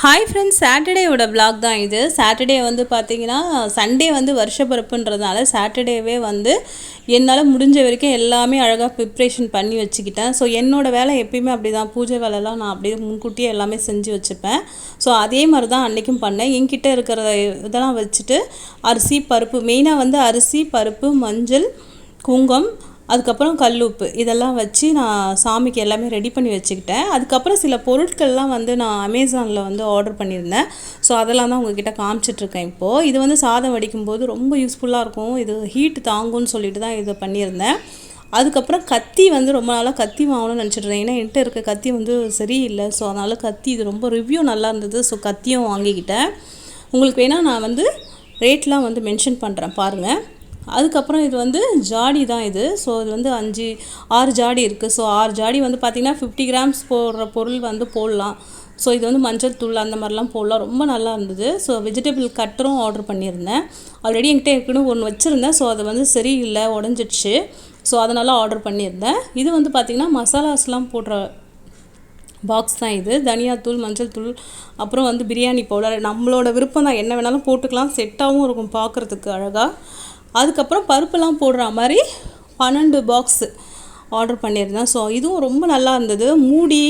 Hi friends சாட்டர்டேயோட vlog தான் இது. Saturday வந்து பார்த்தீங்கன்னா சண்டே வந்து வருஷப்பிறப்புன்றதுனால சாட்டர்டேவே வந்து என்னால் முடிஞ்ச வரைக்கும் எல்லாமே அழகாக ப்ரிப்ரேஷன் பண்ணி வச்சுக்கிட்டேன். ஸோ என்னோட வேலை எப்பயுமே அப்படி தான் பூஜை வேலைலாம் நான் அப்படியே முன்கூட்டியே எல்லாமே செஞ்சு வச்சுப்பேன். ஸோ அதே மாதிரி தான் அன்றைக்கும் பண்ணேன். என்கிட்ட இருக்கிற இதெல்லாம் வச்சுட்டு அரிசி பருப்பு மெயினாக வந்து அரிசி பருப்பு மஞ்சள் குங்குமம் அதுக்கப்புறம் கல் உப்பு. இதெல்லாம் வச்சு நான் சாமிக்கு எல்லாமே ரெடி பண்ணி வச்சுக்கிட்டேன். அதுக்கப்புறம் சில பொருட்கள்லாம் வந்து நான் அமேசானில் வந்து ஆர்டர் பண்ணியிருந்தேன். ஸோ அதெல்லாம் தான் உங்ககிட்ட காமிச்சிட்ருக்கேன் இப்போது இது வந்து சாதம் வடிக்கும் போது ரொம்ப யூஸ்ஃபுல்லாக இருக்கும். இது ஹீட் தாங்கும்னு சொல்லிட்டு தான் இதை பண்ணியிருந்தேன். அதுக்கப்புறம் கத்தி வந்து ரொம்ப நாளாக கத்தி வாங்கணும்னு நினச்சிட்ருந்தேன். ஏன்னா என்கிட்ட இருக்க கத்தி வந்து சரியில்லை. ஸோ அதனால் கத்தி இது ரொம்ப ரிவ்யூ நல்லா இருந்தது. ஸோ கத்தியும் வாங்கிக்கிட்டேன். உங்களுக்கு வேணால் நான் வந்து ரேட்லாம் வந்து மென்ஷன் பண்ணுறேன் பாருங்கள் அதுக்கப்புறம் இது வந்து ஜாடி தான் இது. ஸோ இது வந்து அஞ்சு ஆறு ஜாடி இருக்குது ஸோ ஆறு ஜாடி வந்து பார்த்திங்கன்னா ஃபிஃப்டி கிராம்ஸ் போடுற பொருள் வந்து போடலாம். ஸோ இது வந்து மஞ்சள் தூள் அந்த மாதிரிலாம் போடலாம். ரொம்ப நல்லா இருந்தது. ஸோ வெஜிடபிள் கட்டரும் ஆர்டர் பண்ணியிருந்தேன். ஆல்ரெடி என்கிட்ட ஏற்கனவே ஒன்று வச்சுருந்தேன். ஸோ அது வந்து சரியில்லை உடஞ்சிடுச்சு. ஸோ அதனால் ஆர்டர் பண்ணியிருந்தேன். இது வந்து பார்த்திங்கன்னா மசாலாஸ்லாம் போடுற பாக்ஸ் தான் இது. தனியாத்தூள் மஞ்சள் தூள் அப்புறம் வந்து பிரியாணி பவுடர் நம்மளோட விருப்பம் தான் என்ன வேணாலும் போட்டுக்கலாம். செட்டாகவும் இருக்கும் பார்க்குறதுக்கு அழகாக அதுக்கப்புறம் பருப்புலாம் போடுற மாதிரி பன்னெண்டு பாக்ஸு ஆர்டர் பண்ணியிருந்தேன். ஸோ இதுவும் ரொம்ப நல்லா இருந்தது. மூடி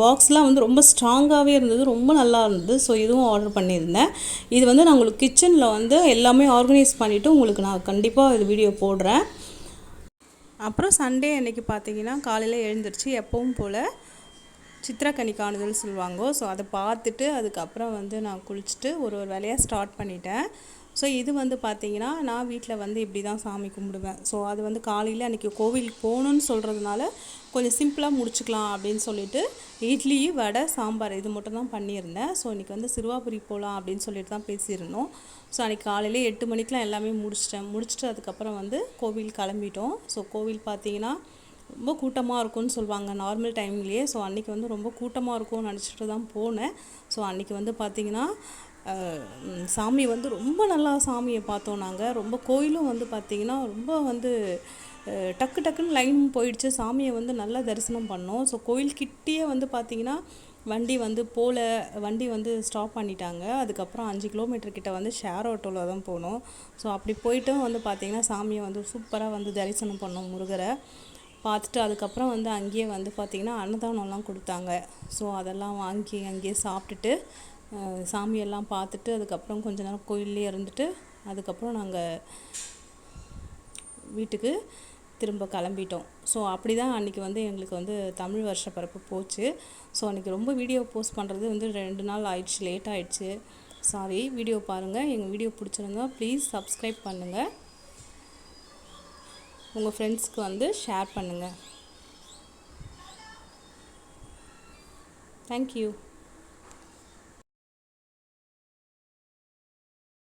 பாக்ஸ்லாம் வந்து ரொம்ப ஸ்ட்ராங்காகவே இருந்தது. ரொம்ப நல்லா இருந்தது. ஸோ இதுவும் ஆர்டர் பண்ணியிருந்தேன். இது வந்து நான் உங்களுக்கு கிச்சனில் வந்து எல்லாமே ஆர்கனைஸ் பண்ணிவிட்டு உங்களுக்கு நான் கண்டிப்பாக இது வீடியோ போடுறேன். அப்புறம் சண்டே அன்னைக்கு பார்த்தீங்கன்னா காலையில் எழுந்திரிச்சு எப்பவும் போல் சித்திரக்கனி காணுதல் சொல்லுவாங்க. ஸோ அதை பார்த்துட்டு அதுக்கப்புறம் வந்து நான் குளிச்சுட்டு ஒரு ஒரு வேலையாக ஸ்டார்ட் பண்ணிட்டேன். ஸோ இது வந்து பார்த்தீங்கன்னா நான் வீட்டில் வந்து இப்படி தான் சாமி கும்பிடுவேன். ஸோ அது வந்து காலையில் அன்றைக்கி கோவிலுக்கு போகணுன்னு சொல்கிறதுனால கொஞ்சம் சிம்பிளாக முடிச்சுக்கலாம் அப்படின்னு சொல்லிட்டு இட்லி வடை சாம்பார் இது மட்டும் தான் பண்ணியிருந்தேன். ஸோ இன்றைக்கி வந்து சிறுவாபுரி போகலாம் அப்படின்னு சொல்லிட்டு தான் பேசியிருந்தோம். ஸோ அன்றைக்கி காலையில் எட்டு மணிக்கெலாம் எல்லாமே முடிச்சிட்டேன். முடிச்சுட்டு அதுக்கப்புறம் வந்து கோவில் கிளம்பிட்டோம். ஸோ கோவில் பார்த்தீங்கன்னா ரொம்ப கூட்டமாக இருக்கும்னு சொல்லுவாங்க நார்மல் டைம்லேயே. ஸோ அன்றைக்கி வந்து ரொம்ப கூட்டமாக இருக்கும்னு நினச்சிட்டு தான் போனேன். ஸோ அன்றைக்கி வந்து பார்த்திங்கன்னா சாமி வந்து ரொம்ப நல்லா சாமியை பார்த்தோம் நாங்கள் ரொம்ப கோயிலும் வந்து பார்த்திங்கன்னா ரொம்ப வந்து டக்கு டக்குன்னு லைன் போயிடுச்சு. சாமியை வந்து நல்லா தரிசனம் பண்ணோம். ஸோ கோயில் கிட்டேயே வந்து பார்த்திங்கன்னா வண்டி வந்து போல வண்டி வந்து ஸ்டாப் பண்ணிட்டாங்க. அதுக்கப்புறம் அஞ்சு கிலோமீட்டர் கிட்ட வந்து ஷேர் ஆட்டோவில் தான் போனோம். ஸோ அப்படி போயிட்டும் வந்து பார்த்திங்கன்னா சாமியை வந்து சூப்பராக வந்து தரிசனம் பண்ணோம் முருகரை. பார்த்துட்டு அதுக்கப்புறம் வந்து அங்கேயே வந்து பார்த்திங்கன்னா அன்னதானம்லாம் கொடுத்தாங்க. ஸோ அதெல்லாம் வாங்கி அங்கேயே சாப்பிட்டுட்டு சாமியெல்லாம் பார்த்துட்டு அதுக்கப்புறம் கொஞ்ச நேரம் கோயில்லே இருந்துட்டு அதுக்கப்புறம் நாங்கள் வீட்டுக்கு திரும்ப கிளம்பிட்டோம். ஸோ அப்படி தான் அன்றைக்கி வந்து எங்களுக்கு வந்து தமிழ் வருஷ பிறப்பு போச்சு. ஸோ அன்றைக்கி ரொம்ப வீடியோ போஸ்ட் பண்ணுறது வந்து ரெண்டு நாள் ஆயிடுச்சு லேட் ஆயிடுச்சு. சாரி வீடியோ பாருங்கள் எங்கள் வீடியோ பிடிச்சிருந்தா ப்ளீஸ் சப்ஸ்கிரைப் பண்ணுங்கள் உங்கள் ஃப்ரெண்ட்ஸ்க்கு வந்து ஷேர் பண்ணுங்கள் தேங்க்யூ